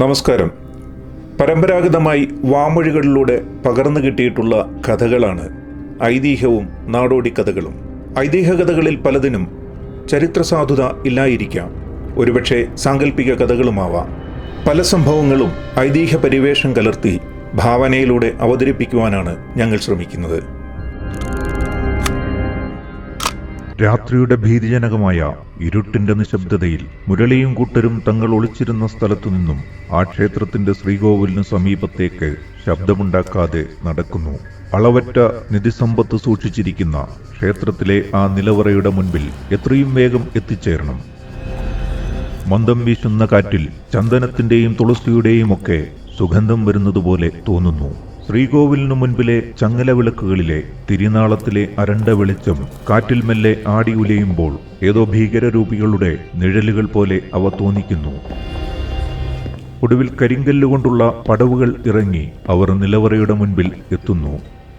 നമസ്കാരം. പരമ്പരാഗതമായി വാമൊഴികളിലൂടെ പകർന്നു കിട്ടിയിട്ടുള്ള കഥകളാണ് ഐതിഹ്യവും നാടോടി കഥകളും ഐതിഹ്യ കഥകളിൽ പലതിനും ചരിത്ര സാധുത ഇല്ലായിരിക്കാം. ഒരുപക്ഷെ സാങ്കല്പിക കഥകളുമാവാം. പല സംഭവങ്ങളും ഐതിഹ്യ പരിവേഷം കലർത്തി ഭാവനയിലൂടെ അവതരിപ്പിക്കുവാനാണ് ഞങ്ങൾ ശ്രമിക്കുന്നത്. രാത്രിയുടെ ഭീതിജനകമായ ഇരുട്ടിന്റെ നിശബ്ദതയിൽ മുരളിയും കൂട്ടരും തങ്ങൾ ഒളിച്ചിരുന്ന സ്ഥലത്തു നിന്നും ആ ക്ഷേത്രത്തിന്റെ ശ്രീകോവിലിനു സമീപത്തേക്ക് ശബ്ദമുണ്ടാക്കാതെ നടക്കുന്നു. അളവറ്റ നിധിസമ്പത്ത് സൂക്ഷിച്ചിരിക്കുന്ന ക്ഷേത്രത്തിലെ ആ നിലവറയുടെ മുൻപിൽ എത്രയും വേഗം എത്തിച്ചേരണം. മന്ദം വീശുന്ന കാറ്റിൽ ചന്ദനത്തിന്റെയും തുളസിയുടെയും ഒക്കെ സുഗന്ധം വരുന്നതുപോലെ തോന്നുന്നു. ശ്രീകോവിലിനു മുൻപിലെ ചങ്ങല വിളക്കുകളിലെ തിരിനാളത്തിലെ അരണ്ട വെളിച്ചം കാറ്റിൽ മെല്ലെ ആടി ഉലയുമ്പോൾ ഏതോ ഭീകരരൂപികളുടെ നിഴലുകൾ പോലെ അവ തോന്നിക്കുന്നു. ഒടുവിൽ കരിങ്കല്ലുകൊണ്ടുള്ള പടവുകൾ ഇറങ്ങി അവർ നിലവറയുടെ മുൻപിൽ എത്തുന്നു.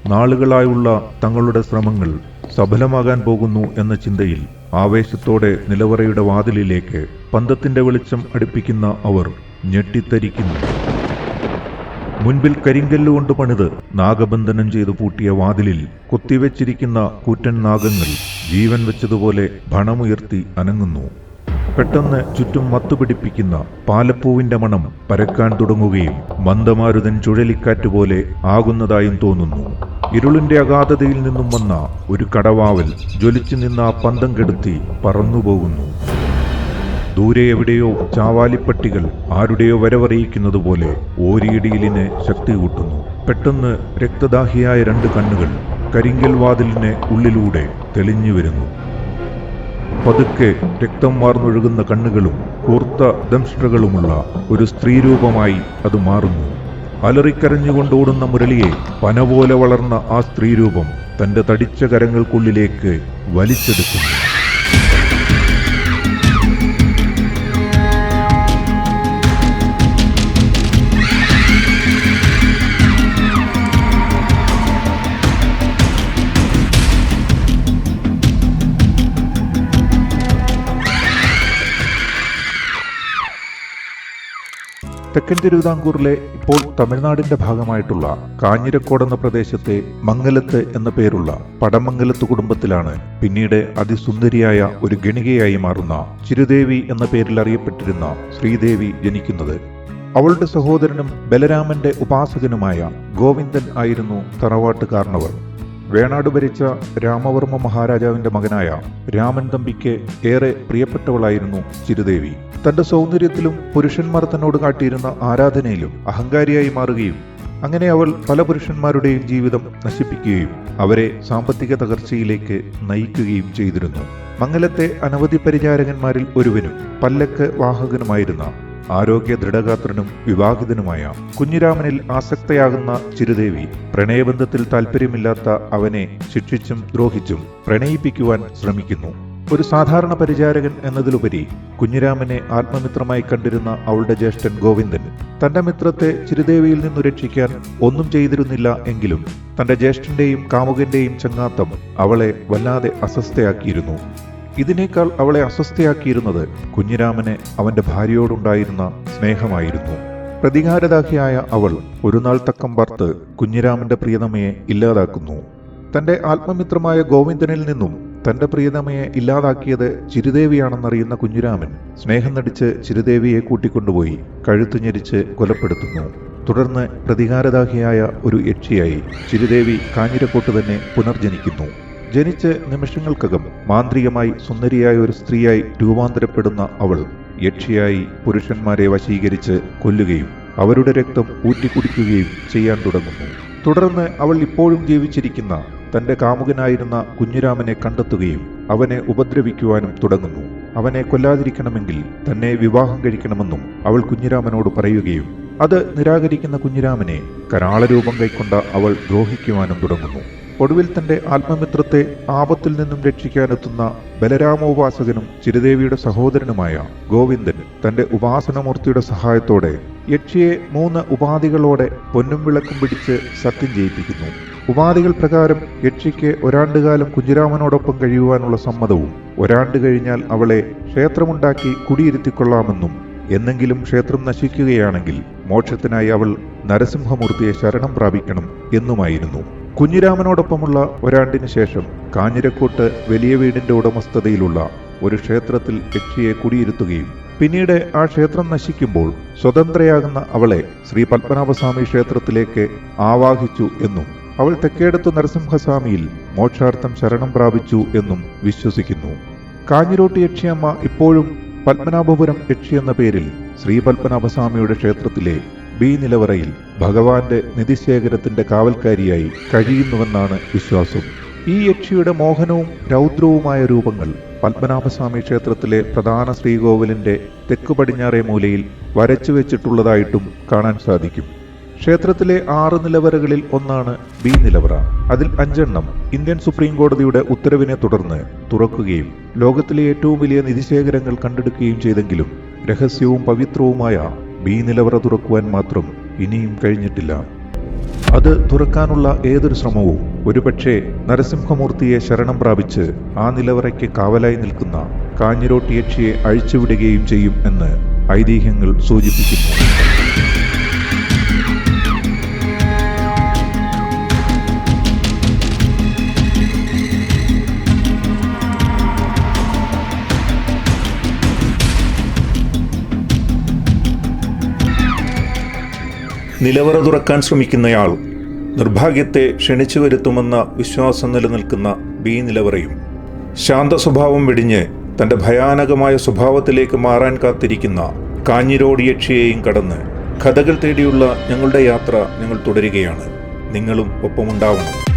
നാളുകളായുള്ള തങ്ങളുടെ ശ്രമങ്ങൾ സഫലമാകാൻ പോകുന്നു എന്ന ചിന്തയിൽ ആവേശത്തോടെ നിലവറയുടെ വാതിലിലേക്ക് പന്തത്തിന്റെ വെളിച്ചം അടുപ്പിക്കുന്ന അവർ ഞെട്ടിത്തരിക്കുന്നു. മുൻപിൽ കരിങ്കല്ലുകൊണ്ട് പണിത് നാഗബന്ധനം ചെയ്തു പൂട്ടിയ വാതിലിൽ കുത്തിവെച്ചിരിക്കുന്ന കൂറ്റൻ നാഗങ്ങൾ ജീവൻ വെച്ചതുപോലെ ഭണമുയർത്തി അനങ്ങുന്നു. പെട്ടെന്ന് ചുറ്റും മത്തുപിടിപ്പിക്കുന്ന പാലപ്പൂവിന്റെ മണം പരക്കാൻ തുടങ്ങുകയും മന്ദമാരുതൻ ചുഴലിക്കാറ്റ് പോലെ ആകുന്നതായും തോന്നുന്നു. ഇരുളിന്റെ അഗാധതയിൽ നിന്നും വന്ന ഒരു കടവാവൽ ജ്വലിച്ചു നിന്ന പന്തം കെടുത്തി പറന്നുപോകുന്നു. ദൂരെ എവിടെയോ ചാവാലിപ്പട്ടികൾ ആരുടെയോ വരവറിയിക്കുന്നത് പോലെ ഓരിയിടിയിലിന് ശക്തി കൂട്ടുന്നു. പെട്ടെന്ന് രക്തദാഹിയായ രണ്ട് കണ്ണുകൾ കരിങ്കൽ വാതിലിന് ഉള്ളിലൂടെ തെളിഞ്ഞു വരുന്നു. പതുക്കെ രക്തം വാർന്നൊഴുകുന്ന കണ്ണുകളും കൂർത്ത ദംഷ്ട്രകളുമുള്ള ഒരു സ്ത്രീരൂപമായി അത് മാറുന്നു. അലറിക്കരഞ്ഞുകൊണ്ടോടുന്ന മുരളിയെ പന പോലെ വളർന്ന ആ സ്ത്രീരൂപം തന്റെ തടിച്ച കരങ്ങൾക്കുള്ളിലേക്ക് വലിച്ചെടുക്കുന്നു. തെക്കൻ തിരുവിതാംകൂറിലെ ഇപ്പോൾ തമിഴ്നാടിന്റെ ഭാഗമായിട്ടുള്ള കാഞ്ഞിരക്കോട് എന്ന പ്രദേശത്തെ മംഗലത്ത് എന്ന പേരുള്ള പടമംഗലത്ത് കുടുംബത്തിലാണ് പിന്നീട് അതിസുന്ദരിയായ ഒരു ഗണികയായി മാറുന്ന ചിരുദേവി എന്ന പേരിൽ അറിയപ്പെട്ടിരുന്ന ശ്രീദേവി ജനിക്കുന്നത്. അവളുടെ സഹോദരനും ബലരാമന്റെ ഉപാസകനുമായ ഗോവിന്ദൻ ആയിരുന്നു തറവാട്ട് കാരണവർ വേണാട് ഭരിച്ച രാമവർമ്മ മഹാരാജാവിന്റെ മകനായ രാമൻ തമ്പിക്ക് ഏറെ പ്രിയപ്പെട്ടവളായിരുന്നു ചിരുദേവി. തന്റെ സൗന്ദര്യത്തിലും പുരുഷന്മാർ തന്നോട് കാട്ടിയിരുന്ന ആരാധനയിലും അഹങ്കാരിയായി മാറുകയും അങ്ങനെ അവൾ പല പുരുഷന്മാരുടെയും ജീവിതം നശിപ്പിക്കുകയും അവരെ സാമ്പത്തിക തകർച്ചയിലേക്ക് നയിക്കുകയും ചെയ്തിരുന്നു. മംഗലത്തെ അനവധി പരിചാരകന്മാരിൽ ഒരുവനും പല്ലക്ക് വാഹകനുമായിരുന്ന ആരോഗ്യ ദൃഢഗാത്രനും വിവാഹിതനുമായ കുഞ്ഞിരാമനിൽ ആസക്തയാകുന്ന ചിരുദേവി പ്രണയബന്ധത്തിൽ താൽപ്പര്യമില്ലാത്ത അവനെ ശിക്ഷിച്ചും ദ്രോഹിച്ചും പ്രണയിപ്പിക്കുവാൻ ശ്രമിക്കുന്നു. ഒരു സാധാരണ പരിചാരകൻ എന്നതിലുപരി കുഞ്ഞിരാമനെ ആത്മമിത്രമായി കണ്ടിരുന്ന അവളുടെ ജ്യേഷ്ഠൻ ഗോവിന്ദൻ തന്റെ മിത്രത്തെ ചിരുദേവിയിൽ നിന്നു രക്ഷിക്കാൻ ഒന്നും ചെയ്തിരുന്നില്ല എങ്കിലും തന്റെ ജ്യേഷ്ഠന്റെയും കാമുകന്റെയും ചങ്ങാത്തം അവളെ വല്ലാതെ അസ്വസ്ഥയാക്കിയിരുന്നു. ഇതിനേക്കാൾ അവളെ അസ്വസ്ഥയാക്കിയിരുന്നത് കുഞ്ഞിരാമന് അവന്റെ ഭാര്യയോടുണ്ടായിരുന്ന സ്നേഹമായിരുന്നു. പ്രതികാരദാഹിയായ അവൾ ഒരു നാൾ തക്കം പാർത്ത് കുഞ്ഞിരാമന്റെ പ്രിയതമയെ ഇല്ലാതാക്കുന്നു. തന്റെ ആത്മമിത്രമായ ഗോവിന്ദനിൽ നിന്നും തന്റെ പ്രിയതമയെ ഇല്ലാതാക്കിയത് ചിരുദേവിയാണെന്നറിയുന്ന കുഞ്ഞിരാമൻ സ്നേഹം നടിച്ച് ചിരുദേവിയെ കൂട്ടിക്കൊണ്ടുപോയി കഴുത്തു ഞെരിച്ച് കൊലപ്പെടുത്തുന്നു. തുടർന്ന് പ്രതികാരദാഹിയായ ഒരു യക്ഷിയായി ചിരുദേവി കാഞ്ഞിരക്കോട്ട് തന്നെ പുനർജനിക്കുന്നു. ജനിച്ച് നിമിഷങ്ങൾക്കകം മാന്ത്രികമായി സുന്ദരിയായ ഒരു സ്ത്രീയായി രൂപാന്തരപ്പെടുന്ന അവൾ യക്ഷിയായി പുരുഷന്മാരെ വശീകരിച്ച് കൊല്ലുകയും അവരുടെ രക്തം ഊറ്റിക്കുടിക്കുകയും ചെയ്യാൻ തുടങ്ങുന്നു. തുടർന്ന് അവൾ ഇപ്പോഴും ജീവിച്ചിരിക്കുന്ന തന്റെ കാമുകനായിരുന്ന കുഞ്ഞുരാമനെ കണ്ടെത്തുകയും അവനെ ഉപദ്രവിക്കുവാനും തുടങ്ങുന്നു. അവനെ കൊല്ലാതിരിക്കണമെങ്കിൽ തന്നെ വിവാഹം കഴിക്കണമെന്നും അവൾ കുഞ്ഞുരാമനോട് പറയുകയും അത് നിരാകരിക്കുന്ന കുഞ്ഞുരാമനെ കരാളരൂപം കൈക്കൊണ്ട അവൾ ദ്രോഹിക്കുവാനും തുടങ്ങുന്നു. ഒടുവിൽ തന്റെ ആത്മമിത്രത്തെ ആപത്തിൽ നിന്നും രക്ഷിക്കാനെത്തുന്ന ബലരാമോപാസകനും ചിരുദേവിയുടെ സഹോദരനുമായ ഗോവിന്ദൻ തന്റെ ഉപാസനമൂർത്തിയുടെ സഹായത്തോടെ യക്ഷിയെ മൂന്ന് ഉപാധികളോടെ പൊന്നും വിളക്കും പിടിച്ച് സത്യം ചെയ്യിപ്പിക്കുന്നു. ഉപാധികൾ പ്രകാരം യക്ഷിക്ക് ഒരാണ്ടുകാലം കുഞ്ചിരാമനോടൊപ്പം കഴിയുവാനുള്ള സമ്മതവും ഒരാണ്ട് കഴിഞ്ഞാൽ അവളെ ക്ഷേത്രമുണ്ടാക്കി കുടിയിരുത്തിക്കൊള്ളാമെന്നും എന്നെങ്കിലും ക്ഷേത്രം നശിക്കുകയാണെങ്കിൽ മോക്ഷത്തിനായി അവൾ നരസിംഹമൂർത്തിയെ ശരണം പ്രാപിക്കണം എന്നുമായിരുന്നു. കുഞ്ഞിരാമനോടൊപ്പമുള്ള ഒരാണ്ടിന് ശേഷം കാഞ്ഞിരക്കോട്ട് വലിയ വീടിന്റെ ഉടമസ്ഥതയിലുള്ള ഒരു ക്ഷേത്രത്തിൽ യക്ഷിയെ കുടിയിരുത്തുകയും പിന്നീട് ആ ക്ഷേത്രം നശിക്കുമ്പോൾ സ്വതന്ത്രയാകുന്ന അവളെ ശ്രീ പത്മനാഭസ്വാമി ക്ഷേത്രത്തിലേക്ക് ആവാഹിച്ചു എന്നും അവൾ തെക്കേടത്ത് നരസിംഹസ്വാമിയിൽ മോക്ഷാർത്ഥം ശരണം പ്രാപിച്ചു എന്നും വിശ്വസിക്കുന്നു. കാഞ്ഞിരോട്ട് യക്ഷിയമ്മ ഇപ്പോഴും പത്മനാഭപുരം യക്ഷി എന്ന പേരിൽ ശ്രീ പത്മനാഭസ്വാമിയുടെ ക്ഷേത്രത്തിലെ ബി നിലവറയിൽ ഭഗവാന്റെ നിധിശേഖരത്തിന്റെ കാവൽക്കാരിയായി കഴിയുന്നുവെന്നാണ് വിശ്വാസം. ഈ യക്ഷിയുടെ മോഹനവും രൗദ്രവുമായ രൂപങ്ങൾ പത്മനാഭസ്വാമി ക്ഷേത്രത്തിലെ പ്രധാന ശ്രീകോവിലിന്റെ തെക്കു പടിഞ്ഞാറേ മൂലയിൽ വരച്ചു വെച്ചിട്ടുള്ളതായിട്ടും കാണാൻ സാധിക്കും. ക്ഷേത്രത്തിലെ ആറ് നിലവറകളിൽ ഒന്നാണ് ബി നിലവറ അതിൽ അഞ്ചെണ്ണം ഇന്ത്യൻ സുപ്രീം കോടതിയുടെ ഉത്തരവിനെ തുടർന്ന് തുറക്കുകയും ലോകത്തിലെ ഏറ്റവും വലിയ നിധിശേഖരങ്ങൾ കണ്ടെടുക്കുകയും ചെയ്തെങ്കിലും രഹസ്യവും പവിത്രവുമായ ബി നിലവറ തുറക്കുവാൻ മാത്രം ഇനിയും കഴിഞ്ഞിട്ടില്ല. അത് തുറക്കാനുള്ള ഏതൊരു ശ്രമവും ഒരുപക്ഷെ നരസിംഹമൂർത്തിയെ ശരണം പ്രാപിച്ച് ആ നിലവറയ്ക്ക് കാവലായി നിൽക്കുന്ന കാഞ്ഞിരോട്ട് യക്ഷിയെ അഴിച്ചുവിടുകയും ചെയ്യും എന്ന് ഐതിഹ്യങ്ങൾ സൂചിപ്പിക്കുന്നു. നിലവറ തുറക്കാൻ ശ്രമിക്കുന്നയാൾ നിർഭാഗ്യത്തെ ക്ഷണിച്ചു വരുത്തുമെന്ന വിശ്വാസം നിലനിൽക്കുന്ന ബി നിലവറയും. ശാന്ത സ്വഭാവം വെടിഞ്ഞ് തന്റെ ഭയാനകമായ സ്വഭാവത്തിലേക്ക് മാറാൻ കാത്തിരിക്കുന്ന കാഞ്ഞിരോട് യക്ഷിയെയും കടന്ന് കഥകൾ തേടിയുള്ള ഞങ്ങളുടെ യാത്ര ഞങ്ങൾ തുടരുകയാണ്. നിങ്ങളും ഒപ്പമുണ്ടാവണം.